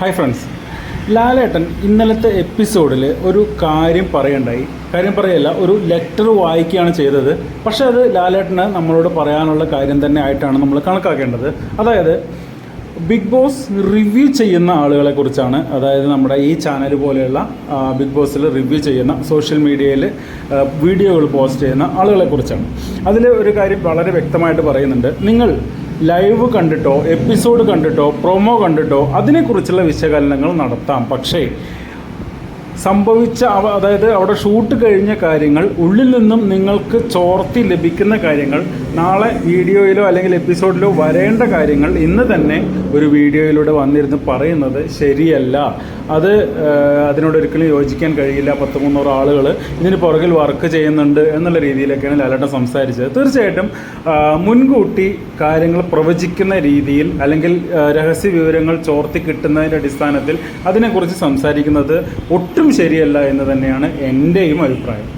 Hi friends ലാലേട്ടൻ ഇന്നലത്തെ എപ്പിസോഡിൽ ഒരു കാര്യം പറയണ്ടായി. കാര്യം പറയല്ല ഒരു ലെറ്റർ വായിക്കുകയാണ് ചെയ്തത്. പക്ഷേ അത് ലാലേട്ടന് നമ്മളോട് പറയാനുള്ള കാര്യം തന്നെ ആയിട്ടാണ് നമ്മൾ കണക്കാക്കേണ്ടത്. അതായത് ബിഗ് ബോസ് റിവ്യൂ ചെയ്യുന്ന ആളുകളെ കുറിച്ചാണ്. അതായത് നമ്മുടെ ഈ ചാനൽ പോലെയുള്ള ബിഗ് ബോസിൽ റിവ്യൂ ചെയ്യുന്ന സോഷ്യൽ മീഡിയയിൽ വീഡിയോകൾ പോസ്റ്റ് ചെയ്യുന്ന ആളുകളെ കുറിച്ചാണ്. അതിൽ ഒരു കാര്യം വളരെ വ്യക്തമായിട്ട് പറയുന്നുണ്ട്. നിങ്ങൾ ലൈവ് കണ്ടിട്ടോ എപ്പിസോഡ് കണ്ടിട്ടോ പ്രൊമോ കണ്ടിട്ടോ അതിനെക്കുറിച്ചുള്ള വിശകലനങ്ങൾ നടത്താം. പക്ഷേ സംഭവിച്ച അതായത് അവിടെ ഷൂട്ട് കഴിഞ്ഞ കാര്യങ്ങൾ ഉള്ളിൽ നിന്നും നിങ്ങൾക്ക് ചോർത്തി ലഭിക്കുന്ന കാര്യങ്ങൾ നാളെ വീഡിയോയിലോ അല്ലെങ്കിൽ എപ്പിസോഡിലോ വരേണ്ട കാര്യങ്ങൾ ഇന്ന് തന്നെ ഒരു വീഡിയോയിലൂടെ വന്നിരുന്ന് പറയുന്നത് ശരിയല്ല. അത് അതിനോട് ഒരിക്കലും യോജിക്കാൻ കഴിയില്ല. പത്ത് മുന്നൂറ് ആളുകൾ ഇതിന് പുറകിൽ വർക്ക് ചെയ്യുന്നുണ്ട് എന്നുള്ള രീതിയിലൊക്കെയാണ് ലാലേട്ടൻ സംസാരിച്ചത്. തീർച്ചയായിട്ടും മുൻകൂട്ടി കാര്യങ്ങൾ പ്രവചിക്കുന്ന രീതിയിൽ അല്ലെങ്കിൽ രഹസ്യ വിവരങ്ങൾ ചോർത്തി കിട്ടുന്നതിന്റെ അടിസ്ഥാനത്തിൽ അതിനെക്കുറിച്ച് സംസാരിക്കുന്നത് ഒട്ടും ശരിയല്ല എന്ന് തന്നെയാണ് എന്റെയും അഭിപ്രായം.